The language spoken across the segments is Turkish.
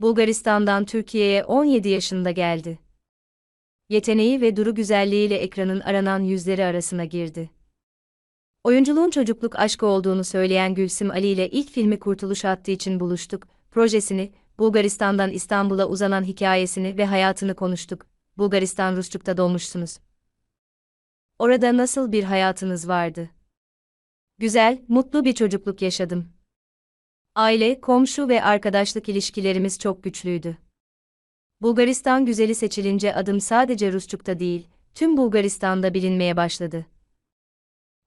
Bulgaristan'dan Türkiye'ye 17 yaşında geldi. Yeteneği ve duru güzelliğiyle ekranın aranan yüzleri arasına girdi. Oyunculuğun çocukluk aşkı olduğunu söyleyen Gülsüm Ali ile ilk filmi Kurtuluş Hattı için buluştuk, projesini, Bulgaristan'dan İstanbul'a uzanan hikayesini ve hayatını konuştuk. Bulgaristan Rusçuk'ta doğmuşsunuz. Orada nasıl bir hayatınız vardı? Güzel, mutlu bir çocukluk yaşadım. Aile, komşu ve arkadaşlık ilişkilerimiz çok güçlüydü. Bulgaristan güzeli seçilince adım sadece Rusçuk'ta değil, tüm Bulgaristan'da bilinmeye başladı.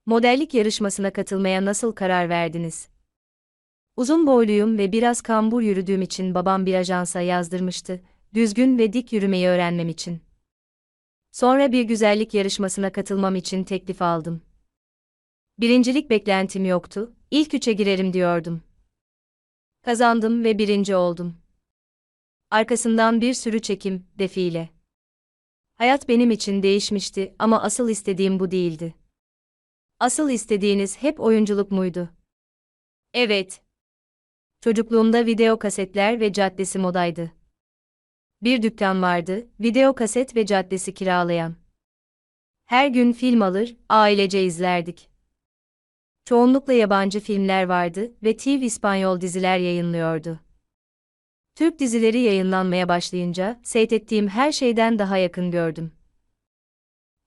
Modellik yarışmasına katılmaya nasıl karar verdiniz? Uzun boyluyum ve biraz kambur yürüdüğüm için babam bir ajansa yazdırmıştı, düzgün ve dik yürümeyi öğrenmem için. Sonra bir güzellik yarışmasına katılmam için teklif aldım. Birincilik beklentim yoktu, ilk üçe girerim diyordum. Kazandım ve birinci oldum. Arkasından bir sürü çekim, defile. Hayat benim için değişmişti ama asıl istediğim bu değildi. Asıl istediğiniz hep oyunculuk muydu? Evet. Çocukluğumda video kasetler ve caddesi modaydı. Bir dükkan vardı, video kaset ve caddesi kiralayan. Her gün film alır, ailece izlerdik. Çoğunlukla yabancı filmler vardı ve TV İspanyol diziler yayınlıyordu. Türk dizileri yayınlanmaya başlayınca seyrettiğim her şeyden daha yakın gördüm.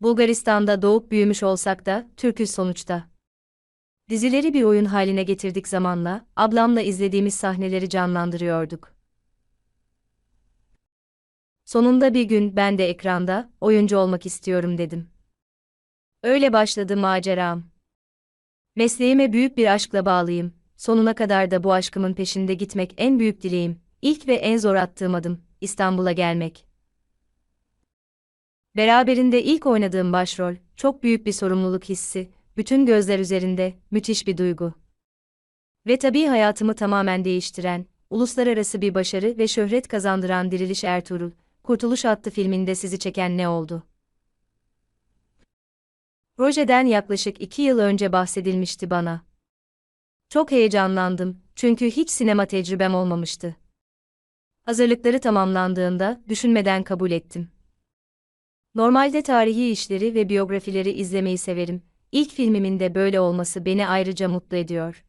Bulgaristan'da doğup büyümüş olsak da Türküz sonuçta. Dizileri bir oyun haline getirdik zamanla, ablamla izlediğimiz sahneleri canlandırıyorduk. Sonunda bir gün ben de ekranda oyuncu olmak istiyorum dedim. Öyle başladı maceram. Mesleğime büyük bir aşkla bağlıyım. Sonuna kadar da bu aşkımın peşinde gitmek en büyük dileğim. İlk ve en zor attığım adım İstanbul'a gelmek. Beraberinde ilk oynadığım başrol, çok büyük bir sorumluluk hissi, bütün gözler üzerinde, müthiş bir duygu. Ve tabii hayatımı tamamen değiştiren, uluslararası bir başarı ve şöhret kazandıran Diriliş Ertuğrul, Kurtuluş adlı filminde sizi çeken ne oldu? Projeden yaklaşık iki yıl önce bahsedilmişti bana. Çok heyecanlandım, çünkü hiç sinema tecrübem olmamıştı. Hazırlıkları tamamlandığında düşünmeden kabul ettim. Normalde tarihi işleri ve biyografileri izlemeyi severim. İlk filmimin de böyle olması beni ayrıca mutlu ediyor.